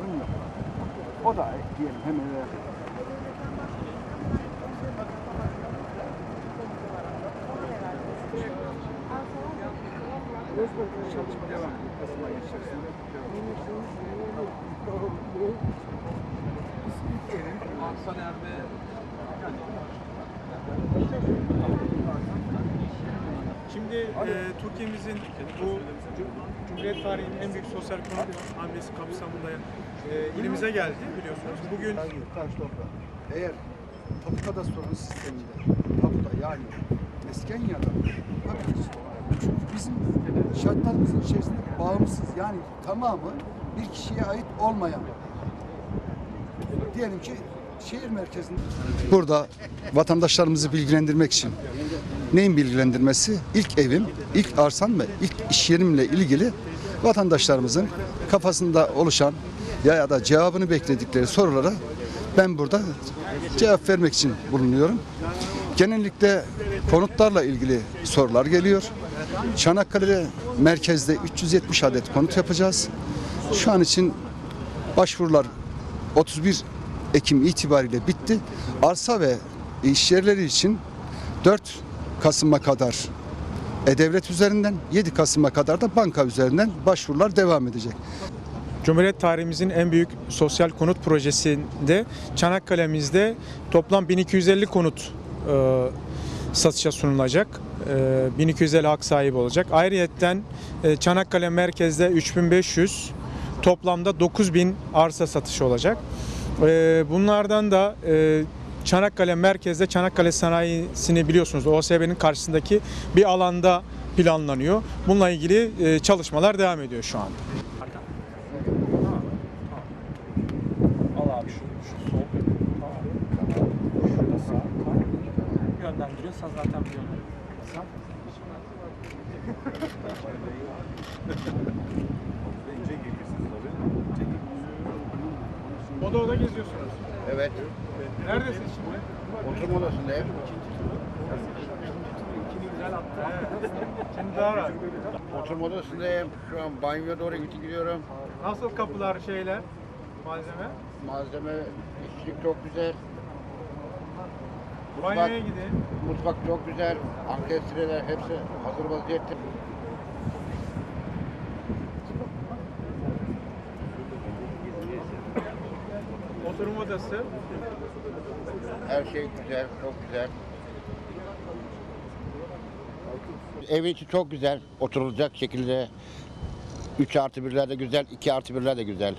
sorun yok. O da diyelim hem eve çalışma devam. Kasım ayı içerisinde Aksaner'de Şimdi e, Türkiye'mizin bu Cum- Cumhuriyet tarihinin en büyük sosyal konut hamlesi kapsamında e, ilimize geldi biliyorsunuz. Bugün taş toprağı. Eğer tapu kadastronu sisteminde, tapuda yani mesken ya da bizim şartlarımızın içerisinde bağımsız yani tamamı bir kişiye ait olmayan diyelim ki şehir merkezinde burada vatandaşlarımızı bilgilendirmek için neyin bilgilendirmesi? İlk evim, ilk arsam ve ilk iş yerimle ilgili vatandaşlarımızın kafasında oluşan ya da cevabını bekledikleri sorulara ben burada cevap vermek için bulunuyorum. Genellikle konutlarla ilgili sorular geliyor. Çanakkale'de merkezde 370 adet konut yapacağız. Şu an için başvurular 31 Ekim itibariyle bitti. Arsa ve iş yerleri için 4 Kasım'a kadar E-Devlet üzerinden 7 Kasım'a kadar da banka üzerinden başvurular devam edecek. Cumhuriyet tarihimizin en büyük sosyal konut projesinde Çanakkale'mizde toplam 1250 konut e, satışa sunulacak. E, 1250 hak sahibi olacak. Ayrıyetten e, Çanakkale merkezde 3500 toplamda 9000 arsa satışı olacak. E, bunlardan da e, Çanakkale merkezde Çanakkale sanayisini biliyorsunuz OSB'nin karşısındaki bir alanda planlanıyor. Bununla ilgili e, çalışmalar devam ediyor şu anda. Yönlendiriyorsa zaten. Oda oda geziyorsunuz. Evet. Neredesin şimdi? Oturma odasındayım. Şimdi daha rahat. Oturma odasındayım. Şu an banyoya doğru gidiyorum. Nasıl kapılar, şeyler, malzeme? Malzeme, işçilik çok güzel. Mutfak, Banyoya gidin. mutfak çok güzel. Ankestreler hepsi hazır vaziyette. Oturma odası. Her şey güzel, çok güzel. Evin içi çok güzel. Oturulacak şekilde. 3 artı 1'ler de güzel, 2 artı 1'ler de güzel.